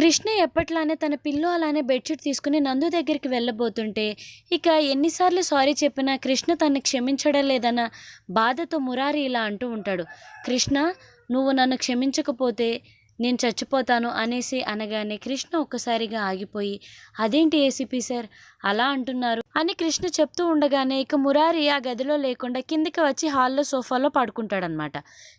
కృష్ణ ఎప్పట్లానే తన పిల్లో అలానే బెడ్షీట్ తీసుకుని నందు దగ్గరికి వెళ్ళబోతుంటే ఇక ఎన్నిసార్లు సారీ చెప్పినా కృష్ణ తనని క్షమించడం లేదన్న బాధతో మురారి ఇలా అంటూ ఉంటాడు. కృష్ణ నువ్వు నన్ను క్షమించకపోతే నేను చచ్చిపోతాను అనేసి అనగానే కృష్ణ ఒక్కసారిగా ఆగిపోయి అదేంటి ఏసీపీ సార్? అలా అంటున్నారు అని కృష్ణ చెప్తూ ఉండగానే ఇక మురారి ఆ గదిలో లేకుండా కిందికి వచ్చి హాల్లో సోఫాలో పడుకుంటాడనమాట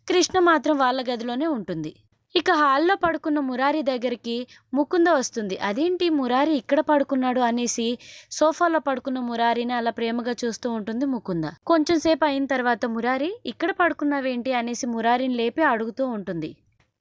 కృష్ణ మాత్రం వాళ్ళ గదిలోనే ఉంటుంది. ఇక హాల్లో పడుకున్న మురారి దగ్గరికి ముకుంద వస్తుంది. అదేంటి మురారి ఇక్కడ పడుకున్నాడు? అనేసి సోఫాలో పడుకున్న మురారిని అలా ప్రేమగా చూస్తూ ఉంటుంది ముకుంద. కొంచెం సేపు అయిన తర్వాత మురారి ఇక్కడ పడుకున్నావేంటి? అనేసి మురారిని లేపి అడుగుతూ ఉంటుంది.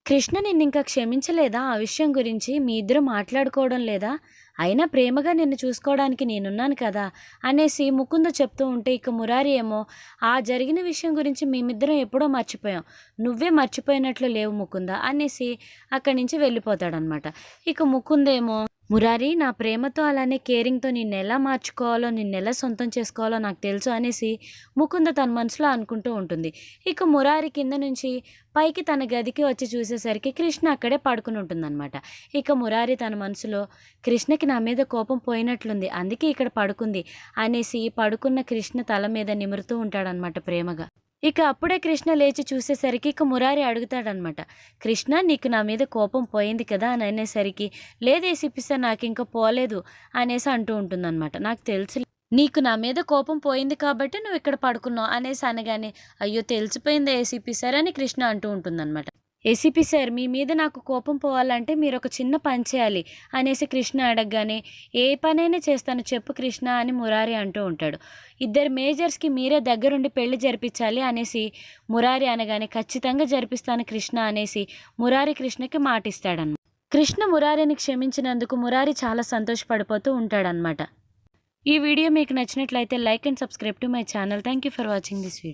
కృష్ణ నిన్ను ఇంకా క్షమించలేదా? ఆ విషయం గురించి మీ ఇద్దరు మాట్లాడుకోవడం లేదా? అయినా ప్రేమగా నిన్ను చూసుకోవడానికి నేనున్నాను కదా అనేసి ముకుంద చెప్తూ ఉంటే ఇక మురారి ఏమో ఆ జరిగిన విషయం గురించి మేమిద్దరం ఎప్పుడో మర్చిపోయాం. నువ్వే మర్చిపోయినట్లు లేవు ముకుంద అనేసి అక్కడి నుంచి వెళ్ళిపోతాడనమాట ఇక ముకుందేమో మురారి నా ప్రేమతో అలానే కేరింగ్తో నిన్ను ఎలా మార్చుకోవాలో నిన్ను ఎలా సొంతం చేసుకోవాలో నాకు తెలుసు అనేసి ముకుంద తన మనసులో అనుకుంటూ ఉంటుంది. ఇక మురారి కింద నుంచి పైకి తన గదికి వచ్చి చూసేసరికి కృష్ణ అక్కడే పడుకుని ఉంటుందన్నమాట. ఇక మురారి తన మనసులో కృష్ణకి నా మీద కోపం పోయినట్లుంది అందుకే ఇక్కడ పడుకుంది అనేసి పడుకున్న కృష్ణ తల మీద నిమురుతూ ఉంటాడనమాట ప్రేమగా. ఇక అప్పుడే కృష్ణ లేచి చూసేసరికి ఇక మురారి అడుగుతాడనమాట కృష్ణ నీకు నా మీద కోపం పోయింది కదా? అని అనేసరికి లేదే సిప్పిస్తా నాకు ఇంకా పోలేదు అనేసి అంటూ ఉంటుందన్నమాట. నాకు తెలుసు నీకు నా మీద కోపం పోయింది కాబట్టి నువ్వు ఇక్కడ పడుకున్నావు అనేసి అనగానే అయ్యో తెలిసిపోయింది ఏసీపీ సార్? అని కృష్ణ అంటూ ఉంటుందన్నమాట. ఏసీపీ సార్ మీ మీద నాకు కోపం పోవాలంటే మీరు ఒక చిన్న పని చేయాలి అనేసి కృష్ణ అడగగానే ఏ పనైనా చేస్తాను చెప్పు కృష్ణ అని మురారి అంటూ ఉంటాడు. ఇద్దరు మేజర్స్కి మీరే దగ్గరుండి పెళ్ళి జరిపించాలి అనేసి మురారి అనగానే ఖచ్చితంగా జరిపిస్తాను కృష్ణ అనేసి మురారి కృష్ణకి మాటిస్తాడన్నమాట కృష్ణ మురారిని క్షమించినందుకు మురారి చాలా సంతోషపడిపోతూ ఉంటాడనమాట. ఈ వీడియో మీకు నచ్చినట్లయితే like and subscribe to my channel. Thank you for watching this video.